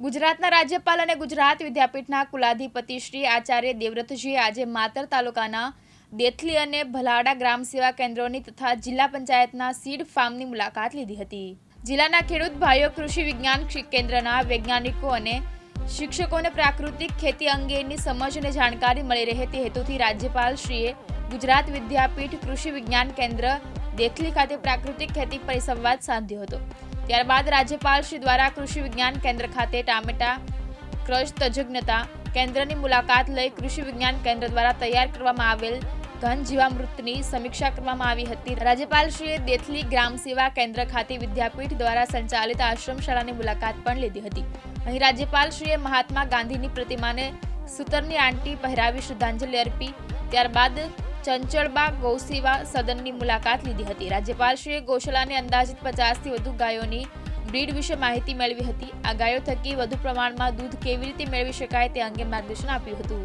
ગુજરાતના રાજ્યપાલ અને ગુજરાત વિદ્યાપીઠના કુલાધિપતિ શ્રી આચાર્ય દેવવ્રતજીએ આજે માતર તાલુકાના દેથલી અને ભલાડા ગ્રામ સેવા કેન્દ્રોની તથા જિલ્લા પંચાયતના સીડ ફાર્મની મુલાકાત લીધી હતી. જિલ્લાના ખેડૂત ભાઈઓ, કૃષિ વિજ્ઞાન કેન્દ્રના વૈજ્ઞાનિકો અને શિક્ષકોને પ્રાકૃતિક ખેતી અંગેની સમજ અને જાણકારી મળી રહે તે હેતુથી રાજ્યપાલ શ્રીએ ગુજરાત વિદ્યાપીઠ કૃષિ વિજ્ઞાન કેન્દ્ર દેથલી ખાતે પ્રાકૃતિક ખેતી પરિસંવાદ સાધ્યો હતો. ત્યારબાદ રાજ્યપાલ શ્રી દ્વારા કૃષિ વિજ્ઞાન કેન્દ્ર ખાતે ટામેટા ક્રશ તજજ્ઞતા કેન્દ્રની મુલાકાત લઈ કૃષિ વિજ્ઞાન કેન્દ્ર દ્વારા તૈયાર કરવામાં આવેલ ઘન જીવામૃતની સમીક્ષા કરવામાં આવી હતી. રાજ્યપાલશ્રીએ દેથલી ગ્રામ સેવા કેન્દ્ર ખાતે વિદ્યાપીઠ દ્વારા સંચાલિત આશ્રમ શાળાની મુલાકાત પણ લીધી હતી. અહીં રાજ્યપાલશ્રીએ મહાત્મા ગાંધીની પ્રતિમાને સૂતરની આંટી પહેરાવી શ્રદ્ધાંજલિ અર્પી. ત્યારબાદ ચંચળબા ગૌસેવા સદનની મુલાકાત લીધી હતી. રાજ્યપાલશ્રીએ ગૌશાળાને અંદાજિત પચાસથી વધુ ગાયોની બ્રીડ વિશે માહિતી મેળવી હતી. આ ગાયો થકી વધુ પ્રમાણમાં દૂધ કેવી રીતે મેળવી શકાય તે અંગે માર્ગદર્શન આપ્યું હતું.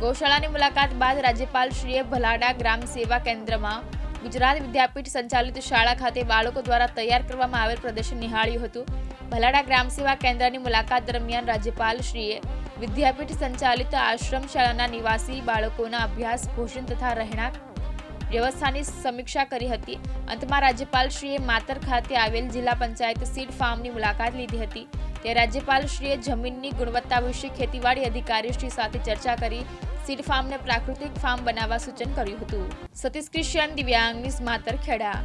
ગૌશાળાની મુલાકાત બાદ રાજ્યપાલશ્રીએ ભલાડા ગ્રામ સેવા કેન્દ્રમાં ગુજરાત વિદ્યાપીઠ સંચાલિત શાળા ખાતે બાળકો દ્વારા તૈયાર કરવામાં આવેલ પ્રદર્શન નિહાળ્યું હતું. ભલાડા ગ્રામ સેવા કેન્દ્રની મુલાકાત દરમિયાન રાજ્યપાલશ્રીએ વિદ્યાપીઠ સંચાલિત આશ્રમ શાળાના નિવાસી બાળકોના અભ્યાસ, ભોજન તથા રહેણાંક વ્યવસ્થાની સમીક્ષા કરી હતી. અંતમાં રાજ્યપાલશ્રીએ માતર ખાતે આવેલ જિલ્લા પંચાયત સીડ ફાર્મની મુલાકાત લીધી હતી. તે રાજ્યપાલશ્રીએ જમીનની ગુણવત્તા વિશે ખેતીવાડી અધિકારીશ્રી સાથે ચર્ચા કરી સીડ ફાર્મને પ્રાકૃતિક ફાર્મ બનાવવા સૂચન કર્યું હતું. Satish Christian Divyang news Matar Kheda.